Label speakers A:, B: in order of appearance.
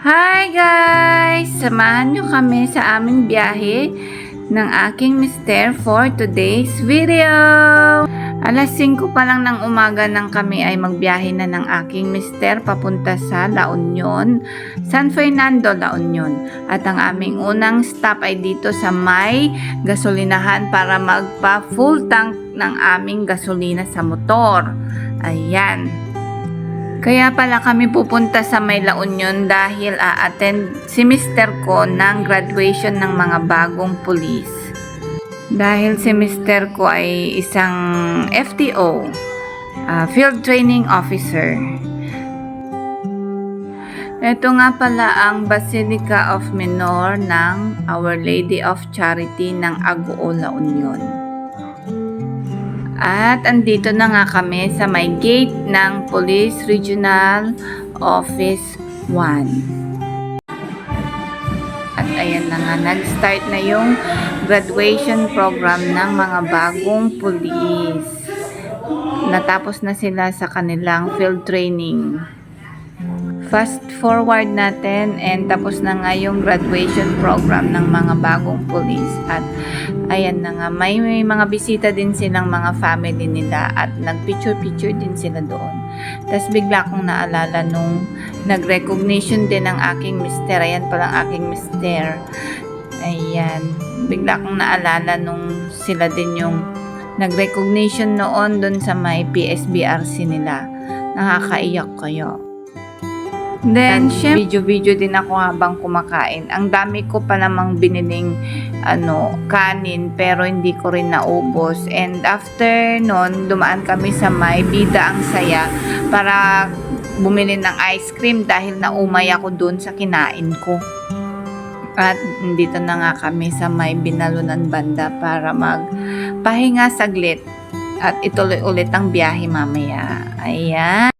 A: Hi guys! Samahan nyo kami sa aming biyahe ng aking mister for today's video. Alas 5 pa lang ng umaga nang kami ay magbiyahe na ng aking mister papunta sa La Union, San Fernando, La Union. At ang aming unang stop ay dito sa may gasolinahan para magpa full tank ng aming gasolina sa motor. Ayan. Kaya pala kami pupunta sa may La Union dahil a-attend si mister ko ng graduation ng mga bagong pulis. Dahil si mister ko ay isang FTO, ah, Field Training Officer. Ito nga pala ang Basilica of Menor ng Our Lady of Charity ng Agoo La Union. At andito na nga kami sa may gate ng Police Regional Office 1. At ayan na nga, nag-start na yung graduation program ng mga bagong police. Natapos na sila sa kanilang field training. Fast forward natin and tapos na nga yung graduation program ng mga bagong police at ayan na nga may, may mga bisita din silang mga family nila at nagpicture-picture din sila doon. Tapos bigla kong naalala nung nag-recognition din ng aking mister. Ayan palang aking mister. Ayan. Bigla kong naalala nung sila din yung nag-recognition noon doon sa may PSBRC nila. Nakakaiyak kayo. Then, syempre, video-video din ako habang kumakain. Ang dami ko pa namang biniling ano, kanin pero hindi ko rin naubos. And after nun, dumaan kami sa may bida ang saya para bumili ng ice cream dahil naumay ako dun sa kinain ko. At dito na nga kami sa may binalunan banda para magpahinga saglit at ituloy ulit ang biyahe mamaya. Ayan.